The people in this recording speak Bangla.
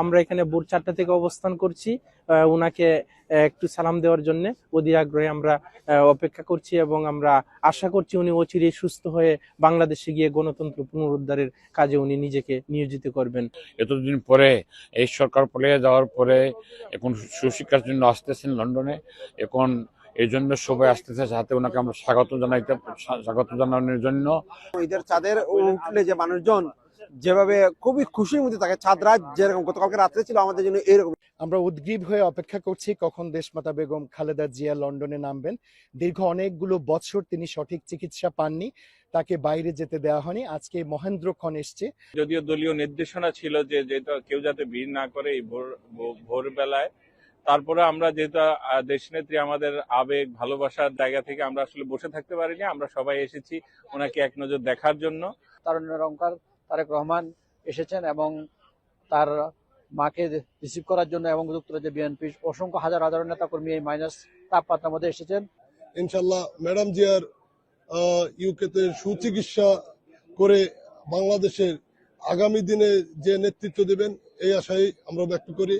আমরা এখানে ভোর চারটা থেকে অবস্থান করছি উনাকে একটু সালাম দেওয়ার জন্য অধীর আগ্রহে আমরা অপেক্ষা করছি এবং আমরা আশা করছি উনি অচিরে সুস্থ হয়ে বাংলাদেশে গিয়ে গণতন্ত্র পুনরুদ্ধারের কাজে উনি নিজেকে নিয়োজিত করবেন। এতদিন পরে এই সরকার পালিয়ে যাওয়ার পরে এখন সুশিক্ষার জন্য আসতেছেন লন্ডনে এখন এই জন্য সবাই আসতেছে যাতে ওনাকে আমরা স্বাগত জানাইতে স্বাগত জানানোর জন্য। চাঁদের উঠলে যে মানুষজন যেভাবে খুবই খুশির মধ্যে থাকে চাঁদ রাত যেরকম গতকালকে রাত্রে ছিল আমাদের জন্য এরকম। আমরা উদ্গ্রীব হয়ে অপেক্ষা করছি কখন দেশমাতা বেগম খালেদা জিয়া লন্ডনে নামবেন। দীর্ঘ অনেকগুলো বছর তিনি সঠিক চিকিৎসা পাননি তাকে বাইরে যেতে দেওয়া হয়নি। আজকে মহেন্দ্র খন এসছে। যদিও দলীয় নির্দেশনা ছিল যে যেহেতু কেউ যাতে ভিড় না করে এই ভোর ভো- ভোরবেলায় তারপরে আমরা যেহেতু দেশনেত্রী আমাদের আবেগ ভালোবাসার জায়গা থেকে আমরা আসলে বসে থাকতে পারিনি আমরা সবাই এসেছি ওনাকে এক নজর দেখার জন্য। তারুণ্যের অঙ্কার তারেক রহমান এসেছেন এবং তার মাকে রিসিভ করার জন্য এবং যুক্তরাজ্যে বিএনপি, অসংখ্য হাজার হাজার নেতা কর্মী এই মাইনাস তাপমাত্রার মধ্যে এসেছেন। ইনশাল্লাহ ম্যাডাম জিয়ার ইউকেতে সুচিকিৎসা করে বাংলাদেশের আগামী দিনে যে নেতৃত্ব দেবেন, এই আশাই আমরা ব্যক্ত করি।